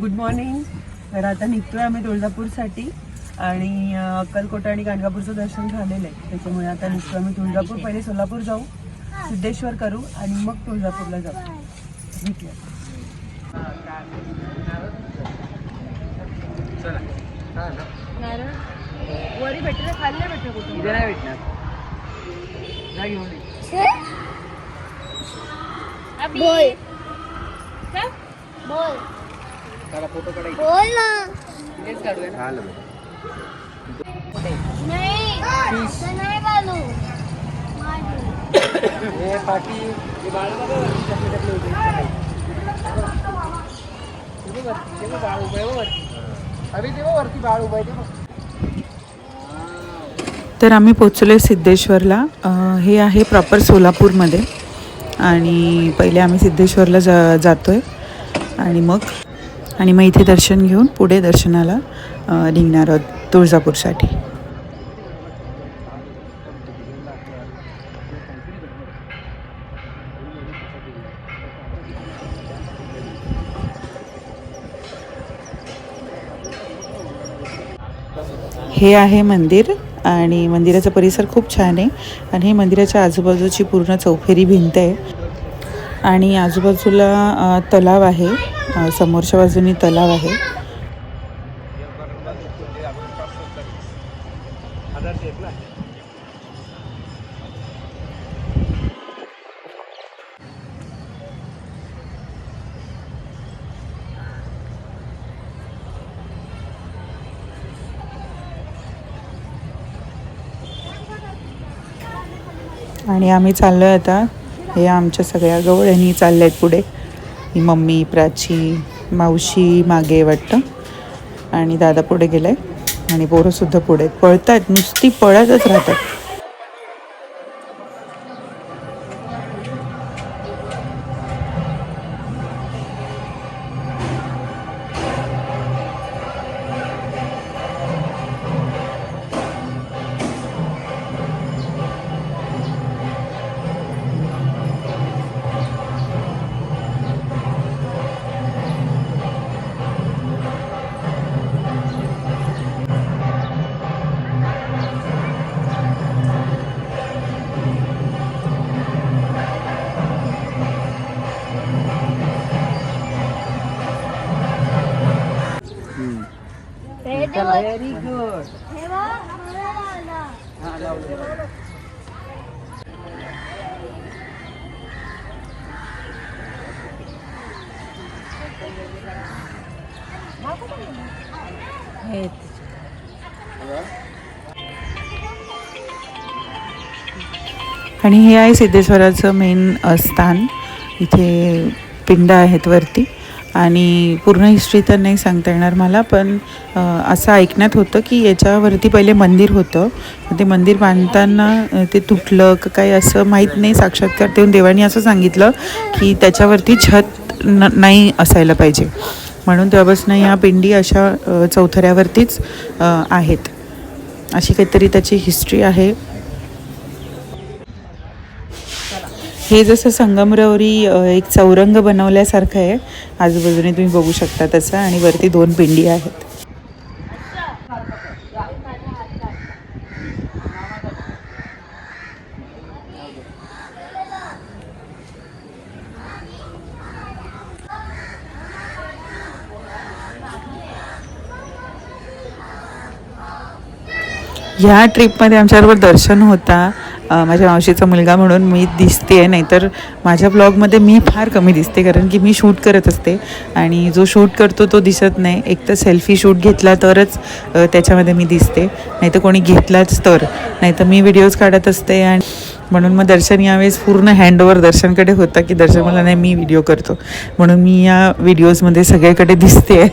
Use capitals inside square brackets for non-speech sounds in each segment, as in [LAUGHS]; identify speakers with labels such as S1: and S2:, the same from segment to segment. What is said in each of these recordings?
S1: Good morning तर आता निघतोय आम्ही तुळजापूरसाठी आणि अक्कलकोटा आणि गाणगापूरचं दर्शन झालेलं आहे. त्याच्यामुळे आता निघतोय आम्ही तुळजापूर. पहिले सोलापूर जाऊ सिद्धेश्वर करू आणि मग तुळजापूरला जाऊ. भेटूया. वरी भेटले खाल्ले भेटले कुठे
S2: इथे नाही भेटणार. जा घेऊन ये.
S3: बोल. बोल.
S2: चला फोटो काढायचे.
S3: बोल ना.
S2: तेच काढूया ना.
S3: नाही असं नाही बालू.
S2: हे पाठी हे बाळ बघा वरती कसले कसले उभे आहेत. ते बघ वरती, ते बघ बाळ उभं आहे बघ वरती. अरे ते बघ वरती बाळ उभं आहे ते बघ.
S4: तर आम्ही पोचलो सिद्धेश्वरला. अं, हे आहे प्रॉपर सोलापूरमध्ये. आणि पहिले आम्ही सिद्धेश्वरला जा जातो आहे आणि मग आणि मग इथे दर्शन घेऊन पुढे दर्शनाला निघणार आहोत तुळजापूरसाठी. हे आहे मंदिर आणि मंदिराचा परिसर खूप छान आहे आणि हे मंदिराच्या आजूबाजूची पूर्ण चौफेरी भिंत आहे. आणि आजूबाजूला तलाव आहे. समोरच्या बाजूनी तलाव आहे. आणि आम्ही चाललो आहे आता हे आमच्या सगळ्या गवळणी चालल्या आहेत पुढे. ही मम्मी प्राची मावशी मागे वाटतं. आणि दादा पुढे गेलाय. आणि पोरंसुद्धा पुढे आहेत. नुसती पळतच राहतात.
S2: व्हेरी गुड
S3: हे
S4: आणि हे आहे सिद्धेश्वराचं मेन स्थान. इथे पिंड आहेत वरती. आणि पूर्ण हिस्ट्री तर नाही सांगता येणार मला पण असं ऐकण्यात होतं की याच्यावरती पहिले मंदिर होतं. ते मंदिर बांधताना ते तुटलं का काही असं माहीत नाही. साक्षात्कार देऊन देवानी असं सांगितलं की त्याच्यावरती छत न नाही असायला पाहिजे. म्हणून तेव्हापासून या पिंडी अशा चौथऱ्यावरतीच आहेत. अशी काहीतरी त्याची हिस्ट्री आहे. हे जसं संगमरवरी एक चौरंग बनवल्यासारखं आहे. आजूबाजूने तुम्ही बघू शकता तसं आणि वरती दोन पिंडी आहेत. ह्या ट्रिपमध्ये आमच्याबरोबर दर्शन होता. माझ्या मावशीचा मुलगा म्हणून मी दिसते आहे नाहीतर माझ्या ब्लॉगमध्ये मी फार कमी दिसते कारण की मी शूट करत असते. आणि जो शूट करतो तो दिसत नाही. एक तर सेल्फी शूट घेतला तरच त्याच्यामध्ये मी दिसते. नाही तर कोणी घेतलाच तर. नाही तर मी व्हिडिओज काढत असते आणि म्हणून मग दर्शन यावेळेस पूर्ण हँडओवर दर्शनकडे होता की दर्शन मला नाही मी व्हिडिओ करतो. म्हणून मी या व्हिडिओजमध्ये सगळीकडे दिसते
S2: आहे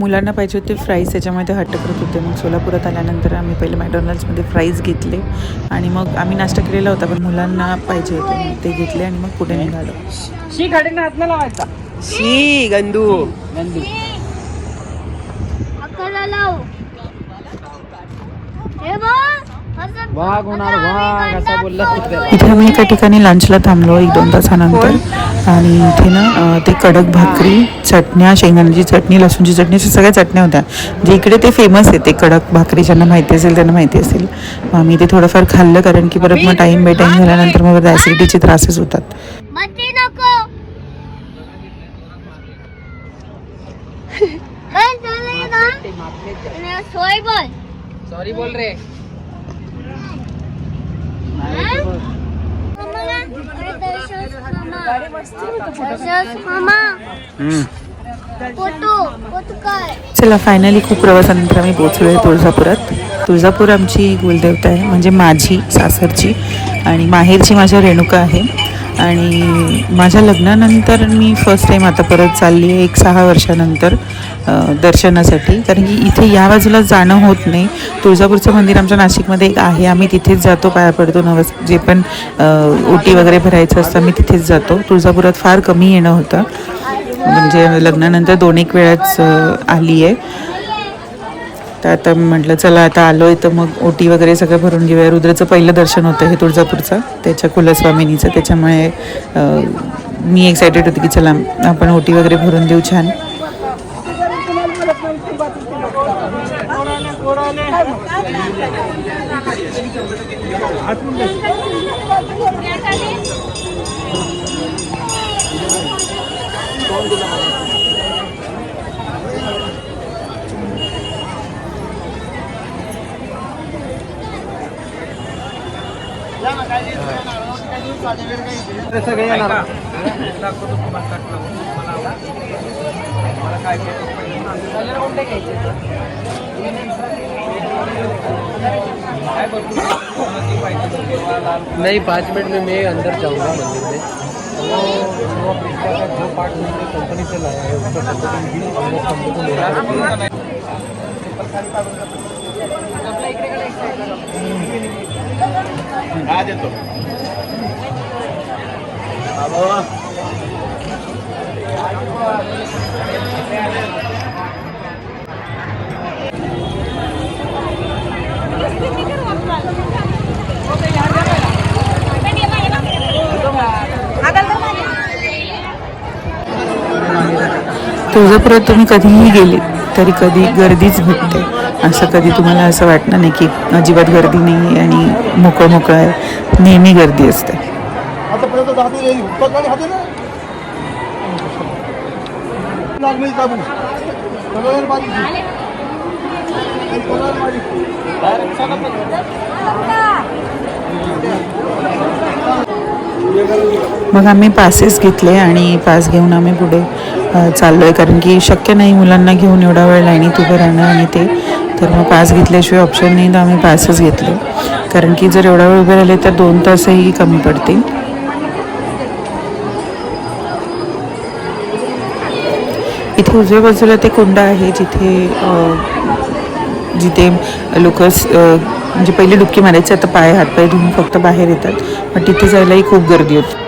S4: मुलांना पाहिजे होते फ्राईज त्याच्यामध्ये हट्ट करत होते. मग सोलापुरात आल्यानंतर आम्ही पहिले मॅकडॉनल्ड्समध्ये फ्राईज घेतले आणि मग आम्ही नाश्ता केलेला होता पण मुलांना पाहिजे होते. मग ते घेतले आणि मग पुढे निघालो.
S2: शी खाडीनं हात नाही लावायचा.
S1: शी गंदू.
S3: लाव हे बघ.
S2: वाघ होणार वाघ असा बोलला.
S4: इथे आम्ही एका ठिकाणी लंचला थांबलो एक दोन तासानंतर. आणि इथे ना ते कडक भाकरी चटण्या शेंगदाण्याची चटणी लसूणची चटणी अशा सगळ्या चटण्या होत्या. जे इकडे ते फेमस आहे ते कडक भाकरी ज्यांना माहिती असेल त्यांना माहिती असेल. मग आम्ही ते थोडंफार खाल्लं कारण की परत मग टाईम बे टाईम झाल्यानंतर मग ॲसिडिटीचे त्रासच होतात.
S2: सॉरी [LAUGHS] [LAUGHS] बोल रे.
S4: चला फायनली खूप प्रवासानंतर आम्ही पोहोचलो आहे तुळजापुरात. तुळजापूर आमची कुलदेवता आहे म्हणजे माझी सासरची आणि माहेरची माझ्या रेणुका आहे. आणि माझ्या लग्नानंतर मी फर्स्ट टाईम आता परत चालली आहे एक सहा वर्षानंतर दर्शनासाठी. कारण की इथे या बाजूला जाणं होत नाही. तुळजापूरचं मंदिर आमच्या नाशिकमध्ये एक आहे. आम्ही तिथेच जातो पाया पडतो नवस जे पण ओटी वगैरे भरायचं असतं आम्ही तिथेच जातो. तुळजापुरात फार कमी येणं होतं. म्हणजे लग्नानंतर दोन एक वेळाच आली आहे तर आता म्हटलं चला आता आलोय तर मग ओटी वगैरे सगळं भरून घेऊया. रुद्राचं पहिलं दर्शन होतं हे तुळजापूरचं त्याच्या कुलस्वामिनीचं. त्याच्यामुळे मी एक्सायटेड होते की चला आपण ओटी वगैरे भरून देऊ छान.
S2: सगळे येणार नहीं पाँच मिनट में मैं अंदर जाऊँगा मंदिर में। वो वो पिछला का जो पार्ट मैंने कंपनी से लाया है उसका हम लोग लोग को लेना है।
S4: तुळजापुरात तुम्ही कधीही गेले तरी कधी गर्दीच भेटते. असं कधी तुम्हाला असं वाटणार नाही की अजिबात गर्दी नाही आणि मोकळं मोकळं आहे. नेहमी गर्दी असते.
S2: आतापर्यंत हाते लागली बारीक बारीक.
S4: मग आम्ही पासेस घेतले आणि पास घेऊन आम्ही पुढे चाललो आहे कारण की शक्य नाही मुलांना घेऊन एवढा वेळ लाईनीत उभं राहणं आणि ते. तर मग पास घेतल्याशिवाय ऑप्शन नाही तर आम्ही पासच घेतले. कारण की जर एवढा वेळ उभे राहिले तर दोन तासही कमी पडतील. इथे उजव्या बाजूला ते कुंड आहे जिथे जिथे लोक म्हणजे पहिले डुबकी मारायचे आता पाय हातपाय धुवून फक्त बाहेर येतात. पण तिथे जायलाही खूप गर्दी होती.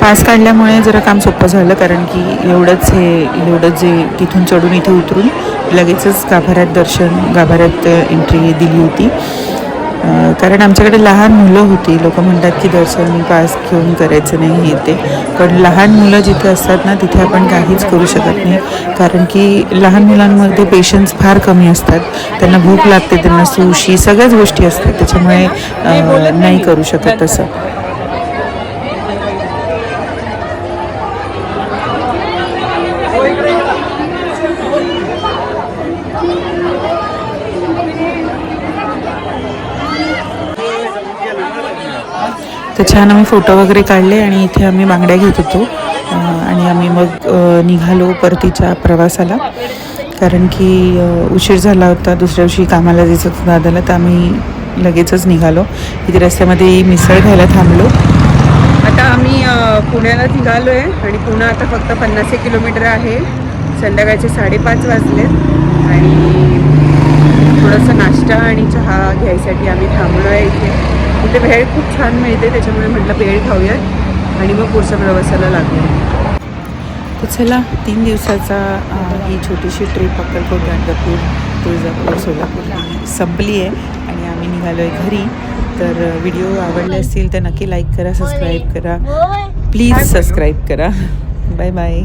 S4: पास काढल्यामुळे जरा काम सोपं झालं कारण की एवढंच हे एवढंच जे तिथून चढून इथे उतरून लगेचच गाभाऱ्यात दर्शन गाभाऱ्यात एंट्री दिली होती. कारण आमच्याकडे लहान मुलं होती. लोक म्हणतात की दर्शन पास घेऊन करायचं नाही हे ते. पण लहान मुलं जिथे असतात ना तिथे आपण काहीच करू शकत नाही. कारण की लहान मुलांमध्ये पेशन्स फार कमी असतात. त्यांना भूक लागते त्यांना सुशी सगळ्याच गोष्टी असतात. त्याच्यामुळे नाही करू शकत तसं तर छान आम्ही फोटो वगैरे काढले आणि इथे आम्ही बांगड्या घेत होतो. आणि आम्ही मग निघालो परतीच्या प्रवासाला. कारण की उशीर झाला होता दुसऱ्या दिवशी कामाला जायचं होतं दादाला तर आम्ही लगेचच निघालो. इथे रस्त्यामध्ये मिसळ घ्यायला थांबलो.
S1: आता आम्ही पुण्याला निघालो आहे आणि पुणे आता फक्त पन्नास एक किलोमीटर आहे. संध्याकाळचे साडेपाच वाजले आणि थोडंसं नाश्ता आणि चहा घ्यायसाठी आम्ही थांबलो आहे इथे. इथे भेळ खूप छान मिळते त्याच्यामुळे म्हटलं भेळ खाऊयात आणि मग पुढच्या प्रवासाला लागलो
S4: तर चला तीन दिवसाचा ही छोटीशी ट्रिप अक्कलकोट गाणगापूर तुळजापूर सोलापूर संपली आहे आणि आम्ही निघालो आहे घरी. तर व्हिडिओ आवडले असतील तर नक्की लाईक करा सबस्क्राईब करा. प्लीज सबस्क्राईब करा. Bye bye